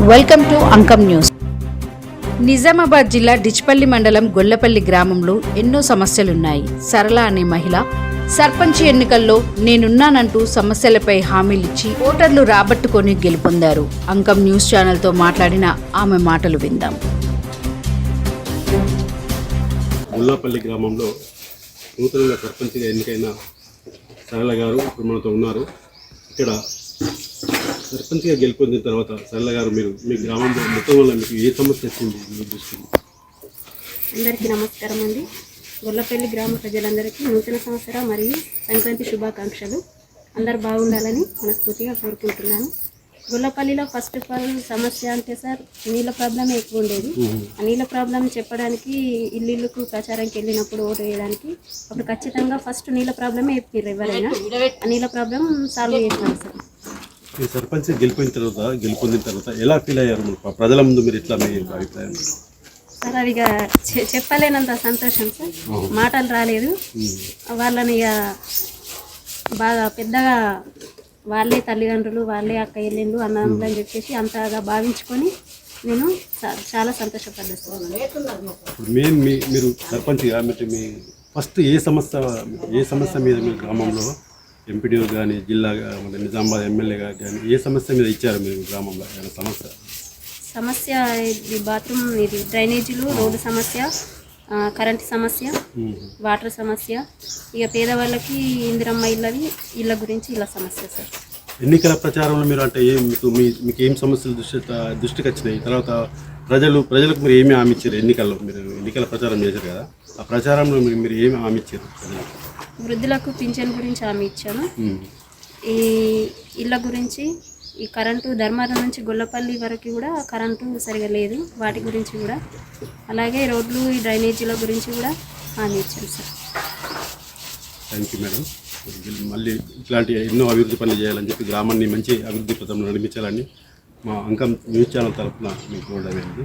Welcome to Ankam news. Nizamabad జిల్లా డిచ్పల్లి మండలం గొల్లపల్లి గ్రామంలో ఎన్నో సమస్యలున్నాయి. సరళ అనే మహిళ సర్పంచ్ ఎన్నికల్లో నేనున్నానంటూ సమస్యలపై హామీలిచ్చి ఓటర్లు రాబట్టుకొని గెలుపొందారు. అంకం న్యూస్ ఛానల్తో మాట్లాడిన ఆమె మాటలు విందాం. గుల్లాపల్లి గ్రామంలో నూతనంగా సర్పంచ్గా ఎన్నికైన సరళ గారు ఇప్పుడు మనతో ఉన్నారు. ఇక్కడ సర్పంచ్గా గెలుపొందిన తర్వాత సరళ గారు మీరు మీ గ్రామంలో మొత్తం వల్ల మీకు ఏ సమస్య వచ్చింది మీ దృష్టికి అందరికీ నమస్కారం అండి. గొల్లపల్లి గ్రామ ప్రజలందరికీ నూతన సంవత్సర మరియు సంక్రాంతి శుభాకాంక్షలు. అందరు బాగుండాలని మనస్ఫూర్తిగా కోరుకుంటున్నాను. గొల్లపల్లిలో ఫస్ట్ ఆఫ్ ఆల్ సమస్య అంటే సార్ నీళ్ళ ప్రాబ్లమే ఎక్కువ ఉండేది. ఆ నీళ్ళ ప్రాబ్లం చెప్పడానికి ఇల్లుకు ప్రచారంకి వెళ్ళినప్పుడు ఓటు వేయడానికి అప్పుడు ఖచ్చితంగా ఫస్ట్ నీళ్ళ ప్రాబ్లమే చెప్పారు ఎవరైనా. ఆ నీళ్ళ ప్రాబ్లం సాల్వ్ చేసినాం సార్. ఈ సర్పంచ్ గెలిపోయిన తర్వాత గెలుపొందిన తర్వాత ఎలా ఫీల్ అయ్యారు? ప్రజల ముందు మీరు ఎట్లా మీ అభిప్రాయం? సార్ అది ఇక చెప్పలేనంత సంతోషం సార్. మాటలు రాలేదు. వాళ్ళని ఇక బాగా పెద్దగా వాళ్ళే తల్లిదండ్రులు వాళ్ళే అక్క చెల్లెళ్ళు అన్నదమ్ములు అని చెప్పేసి అంతగా భావించుకొని నేను చాలా సంతోషపడ్డా సార్. ఇప్పుడు మెయిన్ మీ మీరు సర్పంచ్గా అంటే మీ ఫస్ట్ ఏ సమస్య ఏ సమస్య మీద మీ గ్రామంలో ఎంపీడీఓ కానీ జిల్లా మన నిజామాబాద్ ఎమ్మెల్యేగా కానీ ఏ సమస్య మీద ఇచ్చారు మీరు గ్రామంలో? ఏమైనా సమస్య? సమస్య ఇది బాత్రూమ్ ఇది డ్రైనేజీలు రోడ్డు సమస్య కరెంటు సమస్య. వాటర్ సమస్య. ఇక పేదవాళ్ళకి ఇందిరమ్మ ఇళ్ళవి ఇళ్ళ గురించి ఇలా సమస్య సార్. ఎన్నికల ప్రచారంలో మీరు అంటే ఏం మీకు మీ మీకు ఏం సమస్యలు దృష్టి దృష్టికి వచ్చినాయి? తర్వాత ప్రజలు ప్రజలకు మీరు ఏమి హామీ ఇచ్చారు? ఎన్నికల్లో మీరు ఎన్నికల ప్రచారం చేశారు కదా. ఆ ప్రచారంలో మీరు మీరు ఏమి హామీ ఇచ్చారు? వృద్ధులకు పింఛన్ గురించి హామీ ఇచ్చాను. ఈ ఇళ్ళ గురించి ఈ కరెంటు ధర్మారం నుంచి గొల్లపల్లి వరకు కూడా కరెంటు సరిగా లేదు. వాటి గురించి కూడా. అలాగే రోడ్లు ఈ డ్రైనేజీల గురించి కూడా హామీ ఇచ్చాను సార్. థ్యాంక్ యూ మేడం మళ్ళీ ఇట్లాంటి ఎన్నో అభివృద్ధి పనులు చేయాలని చెప్పి గ్రామాన్ని మంచి అభివృద్ధి పథంలో నడిపించాలని మా అంకం న్యూస్ ఛానల్ తరఫున మీకు కూడా యూ